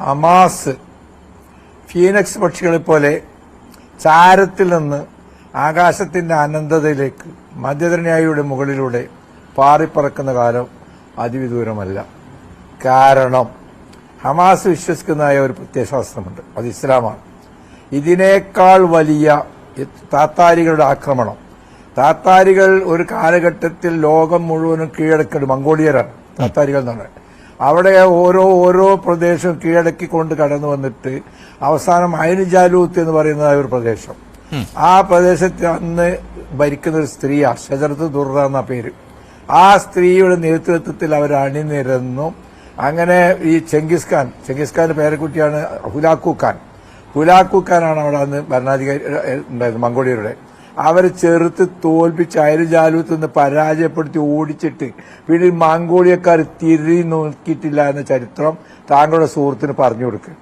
Hamas Phoenix പക്ഷികളെ പോലെ ചാരത്തിൽ നിന്ന് ആകാശത്തിന്റെ അനന്തതയിലേക്ക് മധ്യതരണിയായിയുടെ മുകളിലൂടെ പാറിപ്പറക്കുന്ന കാലം അതിവിദൂരമല്ല. കാരണം ഹമാസ് വിശ്വസിക്കുന്നതായ ഒരു പ്രത്യയശാസ്ത്രമുണ്ട്. അത് ഇസ്ലാമാണ്. ഇതിനേക്കാൾ വലിയ താത്താരികളുടെ ആക്രമണം. താത്താരികൾ ഒരു കാലഘട്ടത്തിൽ ലോകം മുഴുവനും കീഴടക്കേണ്ടത് മംഗോളിയരാണ്. താത്താരികൾ എന്നാണ് അവിടെ ഓരോ ഓരോ പ്രദേശവും കീഴടക്കിക്കൊണ്ട് കടന്നു വന്നിട്ട് അവസാനം അയന് ജാലൂത്ത് എന്ന് പറയുന്നതായ ഒരു പ്രദേശം. ആ പ്രദേശത്ത് അന്ന് ഭരിക്കുന്ന ഒരു സ്ത്രീയാ ഷജറത്ത് ദുർറ എന്ന പേര്. ആ സ്ത്രീയുടെ നേതൃത്വത്തിൽ അവർ അണിനിരന്നു. അങ്ങനെ ഈ ചെങ്കിസ് ഖാൻ ചെങ്കിസ് ഖാന്റെ പേരക്കുട്ടിയാണ് ഹുലാക്കു ഖാൻ. ഹുലാക്കു ഖാനാണ് അവിടെ അന്ന് ഭരണാധികാരി ഉണ്ടായത് മംഗോളിയരുടെ. അവരെ ചെറുത്ത് തോൽപ്പിച്ച് അയൽജാലൂത്ത് നിന്ന് പരാജയപ്പെടുത്തി ഓടിച്ചിട്ട് പിന്നെ മംഗോളിയക്കാർ തിരി നോക്കിയിട്ടില്ല എന്ന ചരിത്രം താങ്കളുടെ സുഹൃത്തിന് പറഞ്ഞു കൊടുക്കുക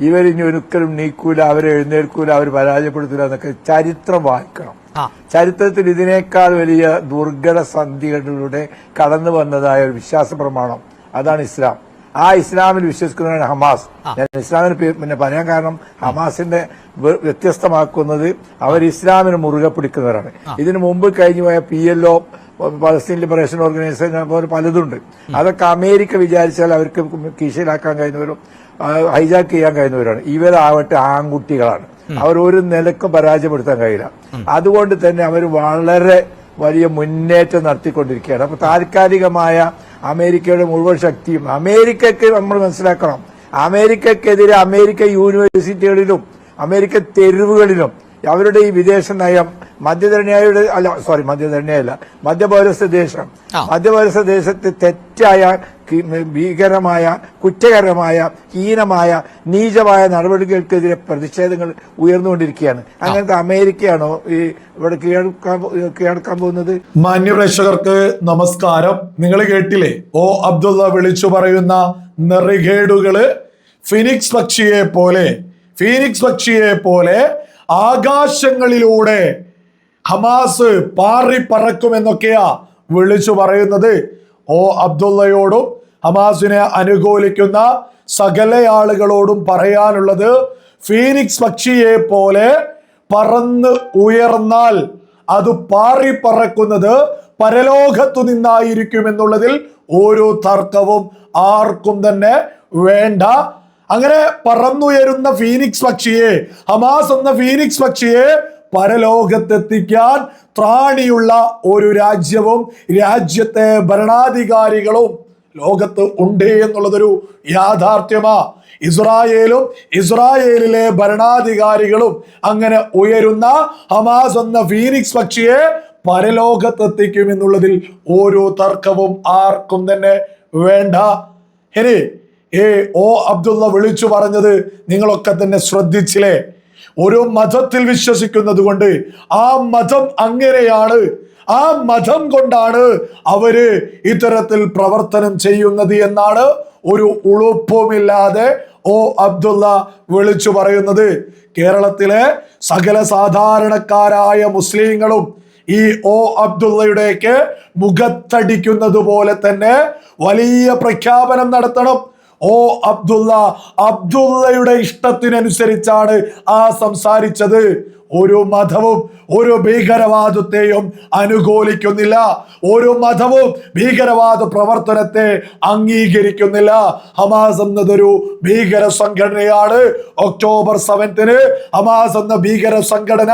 ഇവരിനി ഒരിക്കലും നീക്കൂല അവരെ എഴുന്നേൽക്കൂല അവർ പരാജയപ്പെടുത്തില്ല എന്നൊക്കെ ചരിത്രം വായിക്കണം. ചരിത്രത്തിൽ ഇതിനേക്കാൾ വലിയ ദുർഘട സന്ധികളിലൂടെ കടന്നു വന്നതായ ഒരു വിശ്വാസ പ്രമാണം അതാണ് ഇസ്ലാം. ആ ഇസ്ലാമിൽ വിശ്വസിക്കുന്നതാണ് ഹമാസ്. ഞാൻ ഇസ്ലാമിന് പിന്നെ പറയാൻ കാരണം ഹമാസിന്റെ വ്യത്യസ്തമാക്കുന്നത് അവർ ഇസ്ലാമിന് മുറുകെ പിടിക്കുന്നവരാണ്. ഇതിനു മുമ്പ് കഴിഞ്ഞു പോയ P L O Palestine Liberation Organisation പോലെ പലതുണ്ട്. അതൊക്കെ അമേരിക്ക വിചാരിച്ചാൽ അവർക്ക് കീശയിലാക്കാൻ കഴിയുന്നവരും ഹൈജാക്ക് ചെയ്യാൻ കഴിയുന്നവരാണ്. ഇവരാവട്ടെ ആൺകുട്ടികളാണ്. അവർ ഒരു നിലക്കും പരാജയപ്പെടുത്താൻ കഴിയില്ല. അതുകൊണ്ട് തന്നെ അവർ വളരെ വലിയ മുന്നേറ്റം നടത്തിക്കൊണ്ടിരിക്കുകയാണ്. അപ്പൊ താൽക്കാലികമായ അമേരിക്കയുടെ മുഴുവൻ ശക്തിയും അമേരിക്കയ്ക്ക് നമ്മൾ മനസ്സിലാക്കണം. അമേരിക്കക്കെതിരെ അമേരിക്ക യൂണിവേഴ്സിറ്റികളിലും അമേരിക്ക തെരുവുകളിലും അവരുടെ ഈ വിദേശ നയം മധ്യധരണ്യായുടെ അല്ല സോറി മധ്യധരണിയല്ല മധ്യപൗരസ്ത്യ ദേശം. മധ്യപൗരസ മധ്യപൗരസ്ത്യ ദേശത്ത് തെറ്റായ ഭീകരമായ കുറ്റകരമായ ഹീനമായ നീചമായ നടപടികൾക്കെതിരെ പ്രതിഷേധങ്ങൾ ഉയർന്നുകൊണ്ടിരിക്കുകയാണ്. അങ്ങനത്തെ അമേരിക്കയാണോ ഈ ഇവിടെ കീഴടക്കാൻ കീഴടക്കാൻ പോകുന്നത്? മാന്യപ്രേക്ഷകർക്ക് നമസ്കാരം. നിങ്ങൾ കേട്ടില്ലേ? ഓ അബ്ദുള്ള വിളിച്ചു പറയുന്ന നെറികേടുകൾ ഫിനിക്സ് പക്ഷിയെ പോലെ ഫീനിക്സ് പക്ഷിയെ പോലെ ആകാശങ്ങളിലൂടെ ഹമാസ് പാറി പറക്കുമെന്നൊക്കെയാ വിളിച്ചു പറയുന്നത്. ഓ അബ്ദുള്ളയോടും ഹമാസിനെ അനുകൂലിക്കുന്ന സകല ആളുകളോടും പറയാനുള്ളത് ഫീനിക്സ് പക്ഷിയെ പോലെ പറന്ന് ഉയർന്നാൽ അത് പാറി പറക്കുന്നത് പരലോകത്തു നിന്നായിരിക്കും എന്നുള്ളതിൽ ഓരോ തർക്കവും ആർക്കും തന്നെ വേണ്ട. അങ്ങനെ പറന്നുയരുന്ന ഫീനിക്സ് പക്ഷിയെ ഹമാസ് എന്ന ഫീനിക്സ് പക്ഷിയെ പരലോകത്തെത്തിക്കാൻ ത്രാണിയുള്ള ഒരു രാജ്യവും രാജ്യത്തെ ഭരണാധികാരികളും ലോകത്ത് ഉണ്ട് എന്നുള്ളതൊരു യാഥാർത്ഥ്യമാ. ഇസ്രായേലും ഇസ്രായേലിലെ ഭരണാധികാരികളും അങ്ങനെ ഉയരുന്ന ഹമാസ് എന്ന ഫീനിക്സ് പക്ഷിയെ പരലോകത്തെത്തിക്കും എന്നുള്ളതിൽ ഓരോ തർക്കവും ആർക്കും തന്നെ വേണ്ട. ഇനി ഏ ഓ അബ്ദുള്ള വിളിച്ചു പറഞ്ഞത് നിങ്ങളൊക്കെ തന്നെ ശ്രദ്ധിച്ചില്ലേ? ഒരു മതത്തിൽ വിശ്വസിക്കുന്നത് കൊണ്ട് ആ മതം അങ്ങനെയാണ്. ആ മതം കൊണ്ടാണ് അവർ ഇത്തരത്തിൽ പ്രവർത്തനം ചെയ്യുന്നത് എന്നാണ് ഒരു ഉളുപ്പുമില്ലാതെ ഓ അബ്ദുള്ള വിളിച്ചു പറയുന്നത്. കേരളത്തിലെ സകല സാധാരണക്കാരായ മുസ്ലിങ്ങളും ഈ ഓ അബ്ദുള്ളയുടെയൊക്കെ മുഖത്തടിക്കുന്നത് പോലെ തന്നെ വലിയ പ്രഖ്യാപനം നടത്തണം. ഓ അബ്ദുള്ള അബ്ദുള്ളയുടെ ഇഷ്ടത്തിനനുസരിച്ചാണ് ആ സംസാരിച്ചത്. ഒരു മതവും ഒരു ഭീകരവാദത്തെയും അനുകൂലിക്കുന്നില്ല. ഒരു മതവും ഭീകരവാദ പ്രവർത്തനത്തെ അംഗീകരിക്കുന്നില്ല. ഹമാസ് എന്നതൊരു ഭീകര സംഘടനയാണ്. ഒക്ടോബർ സെവൻത്തിന് ഹമാസ് എന്ന ഭീകര സംഘടന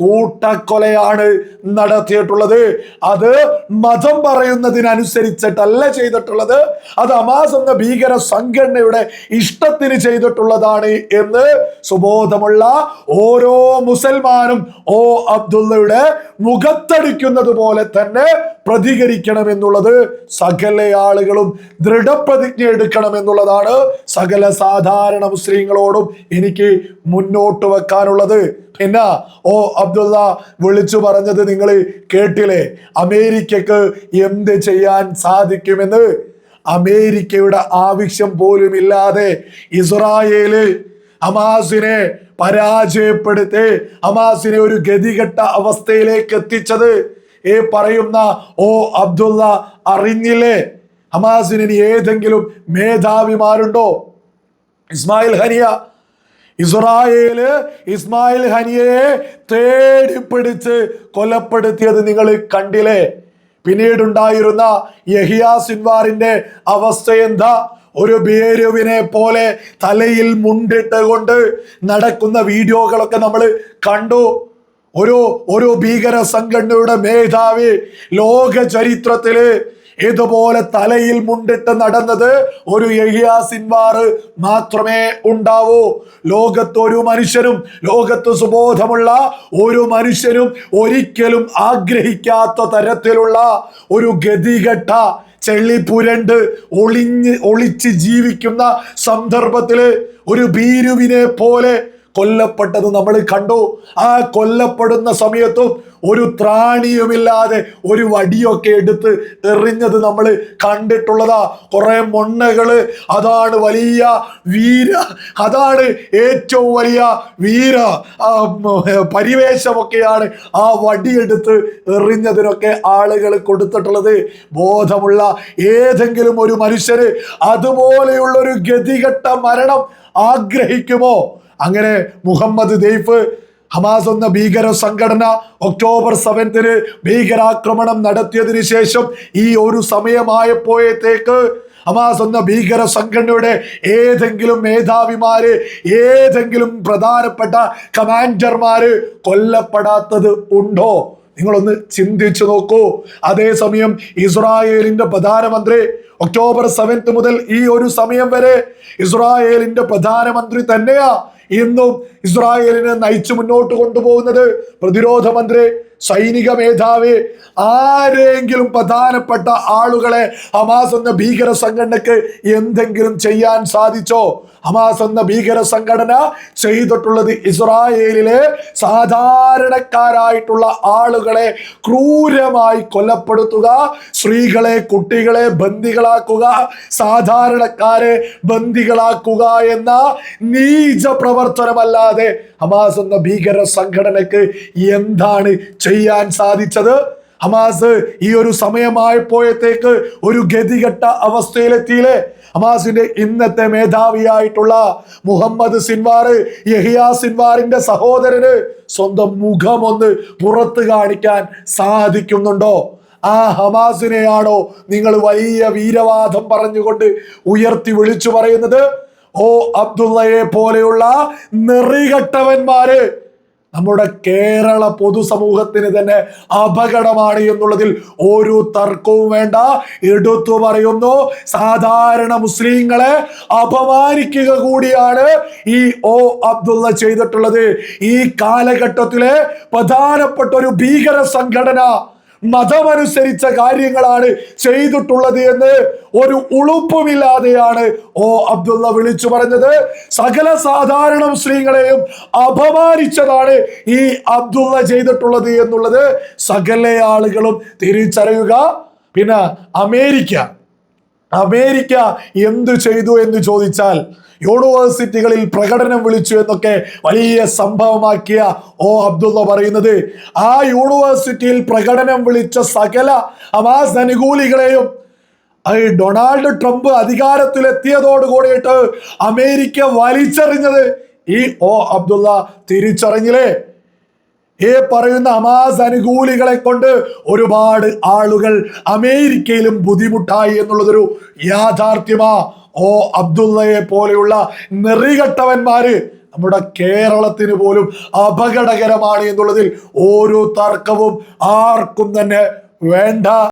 കൂട്ടക്കൊലയാണ് നടത്തിയിട്ടുള്ളത്. അത് മതം പറയുന്നതിനനുസരിച്ചിട്ടല്ല ചെയ്തിട്ടുള്ളത്. അത് അമാസ് എന്ന ഭീകര സംഘടനയുടെ ഇഷ്ടത്തിന് ചെയ്തിട്ടുള്ളതാണ് എന്ന് സുബോധമുള്ള ഓരോ മുസൽമാനും ഓ അബ്ദുള്ളയുടെ മുഖത്തടിക്കുന്നത് പോലെ തന്നെ പ്രതികരിക്കണം എന്നുള്ളത് സകല ആളുകളും ദൃഢപ്രതിജ്ഞ എടുക്കണം എന്നുള്ളതാണ് സകല സാധാരണ മുസ്ലിങ്ങളോടും എനിക്ക് മുന്നോട്ട് വെക്കാനുള്ളത്. പിന്നെ ഓ അബ്ദുള്ള വിളിച്ചു പറഞ്ഞത് നിങ്ങൾ കേട്ടില്ലേ? അമേരിക്കക്ക് എന്ത് ചെയ്യാൻ സാധിക്കുമെന്ന്? അമേരിക്കയുടെ ആവശ്യം പോലും ഇല്ലാതെ ഇസ്രായേൽ ഹമാസിനെ പരാജയപ്പെടുത്തി. ഹമാസിനെ ഒരു ഗതികെട്ട അവസ്ഥയിലേക്ക് എത്തിച്ചത്. ഈ പറയുന്ന ഓ അബ്ദുള്ള അറിഞ്ഞില്ലേ? ഹമാസിന് ഏതെങ്കിലും മേധാവിമാരുണ്ടോ? ഇസ്മായിൽ ഹനിയ ഇസ്രായേൽ ഇസ്മായിൽ ഹനിയയെ തേടിപ്പിടിച്ച് കൊലപ്പെടുത്തിയത് നിങ്ങൾ കണ്ടില്ലേ? പിന്നീടുണ്ടായിരുന്ന യഹിയ സിൻവാറിന്റെ അവസ്ഥ എന്താ? ഒരു ബേരുവിനെ പോലെ തലയിൽ മുണ്ടിട്ട് കൊണ്ട് നടക്കുന്ന വീഡിയോകളൊക്കെ നമ്മൾ കണ്ടു. ഒരു ഒരു ഭീകര സംഘടനയുടെ മേധാവി ലോക ചരിത്രത്തിൽ ഇതുപോലെ തലയിൽ മുണ്ടിട്ട് നടന്നത് ഒരു യഹിയ സിൻവാർ മാത്രമേ ഉണ്ടാവൂ. ലോകത്ത് ഒരു മനുഷ്യനും ലോകത്ത് സുബോധമുള്ള ഒരു മനുഷ്യനും ഒരിക്കലും ആഗ്രഹിക്കാത്ത തരത്തിലുള്ള ഒരു ഗതികെട്ട ചെള്ളിപ്പുരണ്ട് ഒളിഞ്ഞ് ഒളിച്ച് ജീവിക്കുന്ന സന്ദർഭത്തിൽ ഒരു ഭീരുവിനെ പോലെ കൊല്ലപ്പെട്ടത് നമ്മൾ കണ്ടു. ആ കൊല്ലപ്പെടുന്ന സമയത്തും ഒരു ത്രാണിയുമില്ലാതെ ഒരു വടിയൊക്കെ എടുത്ത് എറിഞ്ഞത് നമ്മൾ കണ്ടിട്ടുള്ളതാ. കുറെ മൊണ്ണകൾ അതാണ് വലിയ വീര അതാണ് ഏറ്റവും വലിയ വീര പരിവേശമൊക്കെയാണ് ആ വടിയെടുത്ത് എറിഞ്ഞതിനൊക്കെ ആളുകൾ കൊടുത്തിട്ടുള്ളത്. ബോധമുള്ള ഏതെങ്കിലും ഒരു മനുഷ്യന് അതുപോലെയുള്ള ഒരു ഗതികെട്ട മരണം ആഗ്രഹിക്കുമോ? അങ്ങനെ മുഹമ്മദ് ദൈഫ് ഹമാസ് എന്ന ഭീകര സംഘടന ഒക്ടോബർ സെവൻത്തിന് ഭീകരാക്രമണം നടത്തിയതിനു ശേഷം ഈ ഒരു സമയമായപ്പോഴത്തേക്ക് ഹമാസ് എന്ന ഭീകര സംഘടനയുടെ ഏതെങ്കിലും മേധാവിമാര് ഏതെങ്കിലും പ്രധാനപ്പെട്ട കമാൻഡർമാര് കൊല്ലപ്പെടാത്തത് ഉണ്ടോ? നിങ്ങളൊന്ന് ചിന്തിച്ചു നോക്കൂ. അതേസമയം ഇസ്രായേലിന്റെ പ്രധാനമന്ത്രി ഒക്ടോബർ സെവൻത്ത് മുതൽ ഈ ഒരു സമയം വരെ ഇസ്രായേലിന്റെ പ്രധാനമന്ത്രി തന്നെയാ. ഇന്നും ഇസ്രായേലിനെ നയിച്ചു മുന്നോട്ട് കൊണ്ടുപോകുന്നത് പ്രതിരോധ മന്ത്രി സൈനിക മേധാവി ആരെങ്കിലും പ്രധാനപ്പെട്ട ആളുകളെ ഹമാസ് എന്ന ഭീകര സംഘടനക്ക് എന്തെങ്കിലും ചെയ്യാൻ സാധിച്ചോ? ഹമാസ് എന്ന ഭീകര സംഘടന ചെയ്തിട്ടുള്ളത് ഇസ്രായേലിലെ സാധാരണക്കാരായിട്ടുള്ള ആളുകളെ ക്രൂരമായി കൊലപ്പെടുത്തുക സ്ത്രീകളെ കുട്ടികളെ ബന്ദികളാക്കുക സാധാരണക്കാരെ ബന്ദികളാക്കുക എന്ന നീച പ്രവർത്തനമല്ലാതെ ഹമാസ് എന്ന ഭീകര സംഘടനക്ക് എന്താണ് ചെയ്യാൻ സാധിച്ചത്? ഹമാസ് ഈ ഒരു സമയമായപ്പോഴത്തേക്ക് ഒരു ഗതികെട്ട അവസ്ഥയിലെത്തിയില്ലേ? ഹമാസിന്റെ ഇന്നത്തെ മേധാവിയായിട്ടുള്ള മുഹമ്മദ് സിൻവാർ യഹിയ സിൻവാറിന്റെ സഹോദരന് സ്വന്തം മുഖം ഒന്ന് പുറത്ത് കാണിക്കാൻ സാധിക്കുന്നുണ്ടോ? ആ ഹമാസിനെയാണോ നിങ്ങൾ വലിയ വീരവാദം പറഞ്ഞുകൊണ്ട് ഉയർത്തി വിളിച്ചു പറയുന്നത്? ഓ അബ്ദുള്ളയെ പോലെയുള്ള നെറികെട്ടവന്മാര് നമ്മുടെ കേരള പൊതുസമൂഹത്തിന് തന്നെ അപകടമാണ് എന്നുള്ളതിൽ ഒരു തർക്കവും വേണ്ട. എടുത്തു പറയുന്നു സാധാരണ മുസ്ലിങ്ങളെ അപമാനിക്കുക കൂടിയാണ് ഈ ഓ അബ്ദുള്ള ചെയ്തിട്ടുള്ളത്. ഈ കാലഘട്ടത്തിലെ പ്രധാനപ്പെട്ട ഒരു ഭീകര സംഘടന മതമനുസരിച്ച കാര്യങ്ങളാണ് ചെയ്തിട്ടുള്ളത് എന്ന് ഒരു ഉളുപ്പുമില്ലാതെയാണ് ഓ അബ്ദുള്ള വിളിച്ചു പറഞ്ഞത്. സകല സാധാരണ മുസ്ലിങ്ങളെയും അപമാനിച്ചതാണ് ഈ അബ്ദുള്ള ചെയ്തിട്ടുള്ളത് എന്നുള്ളത് സകല ആളുകളും തിരിച്ചറിയുക. പിന്നെ അമേരിക്ക. അമേരിക്ക എന്തു ചെയ്തു എന്ന് ചോദിച്ചാൽ യൂണിവേഴ്സിറ്റികളിൽ പ്രകടനം വിളിച്ചു എന്നൊക്കെ വലിയ സംഭവമാക്കിയ ഓ അബ്ദുള്ള പറയുന്നത്. ആ യൂണിവേഴ്സിറ്റിയിൽ പ്രകടനം വിളിച്ച സകല അവാസ് അനുകൂലികളെയും ഡൊണാൾഡ് ട്രംപ് അധികാരത്തിലെത്തിയതോട് കൂടിയിട്ട് അമേരിക്ക വലിച്ചെറിഞ്ഞത് ഈ ഓ അബ്ദുള്ള തിരിച്ചറിഞ്ഞില്ലേ? ഈ പറയുന്ന ഹമാസ് അനുകൂലികളെ കൊണ്ട് ഒരുപാട് ആളുകൾ അമേരിക്കയിലും ബുദ്ധിമുട്ടായി എന്നുള്ളതൊരു യാഥാർത്ഥ്യമാ. ഓ അബ്ദുള്ളയെ പോലെയുള്ള നെറികെട്ടവന്മാര് നമ്മുടെ കേരളത്തിന് പോലും അപകടകരമാണ് എന്നുള്ളതിൽ ഓരോ തർക്കവും ആർക്കും തന്നെ വേണ്ട.